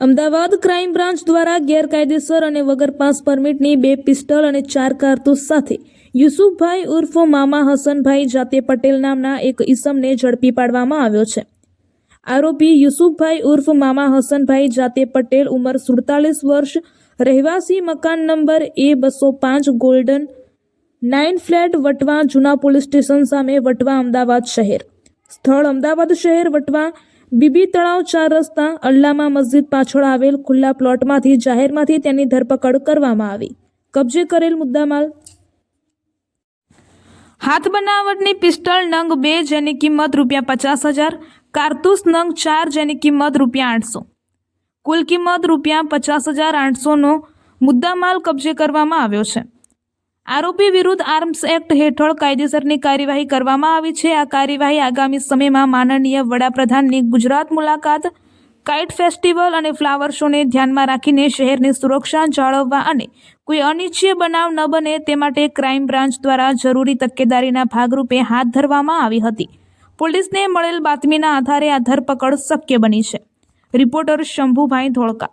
Ahmedabad crime branch દ્વારા ગેરકાયદેસર અને વગર પાસ પરમિટની બે પિસ્ટલ અને ચાર કારતૂસ સાથે યુસુફભાઈ ઉર્ફ મામા હસનભાઈ જાતે પટેલ નામના એક ઈસમને ઝડપી પાડવામાં આવ્યો છે. આરોપી યુસુફભાઈ ઉર્ફ મામા હસનભાઈ જાતે પટેલ ઉંમર સુડતાલીસ વર્ષ, રહેવાસી મકાન નંબર એ બસો પાંચ ગોલ્ડન નાઇન ફ્લેટ વટવા જૂના પોલીસ સ્ટેશન સામે વટવા અમદાવાદ શહેર. સ્થળ અમદાવાદ શહેર વટવા બીબી તળાવ ચાર રસ્તા અલ્લામા મસ્જિદ પાછળ આવેલ ખુલ્લા પ્લોટમાંથી જાહેરમાંથી તેની ધરપકડ કરવામાં આવી. કબજે કરેલ મુદ્દામાલ? હાથ બનાવટની પિસ્ટલ નંગ બે જેની કિંમત રૂપિયા પચાસ હજાર, કારતૂસ નંગ ચાર જેની કિંમત રૂપિયા આઠસો. કુલ કિંમત રૂપિયા પચાસ હજાર આઠસોનો મુદ્દામાલ કબજે કરવામાં આવ્યો છે. આરોપી વિરુદ્ધ આર્મ્સ એક્ટ હેઠળ કાયદેસરની કાર્યવાહી કરવામાં આવી છે. આ કાર્યવાહી આગામી સમયમાં માનનીય વડાપ્રધાનની ગુજરાત મુલાકાત, કાઇટ ફેસ્ટિવલ અને ફ્લાવર શોને ધ્યાનમાં રાખીને શહેરની સુરક્ષા જાળવવા અને કોઈ અનિચ્છીય બનાવ ન બને તે માટે ક્રાઇમ બ્રાન્ચ દ્વારા જરૂરી તકેદારીના ભાગરૂપે હાથ ધરવામાં આવી હતી. પોલીસને મળેલ બાતમીના આધારે આ ધરપકડ શક્ય બની છે. રિપોર્ટર શંભુભાઈ ધોળકા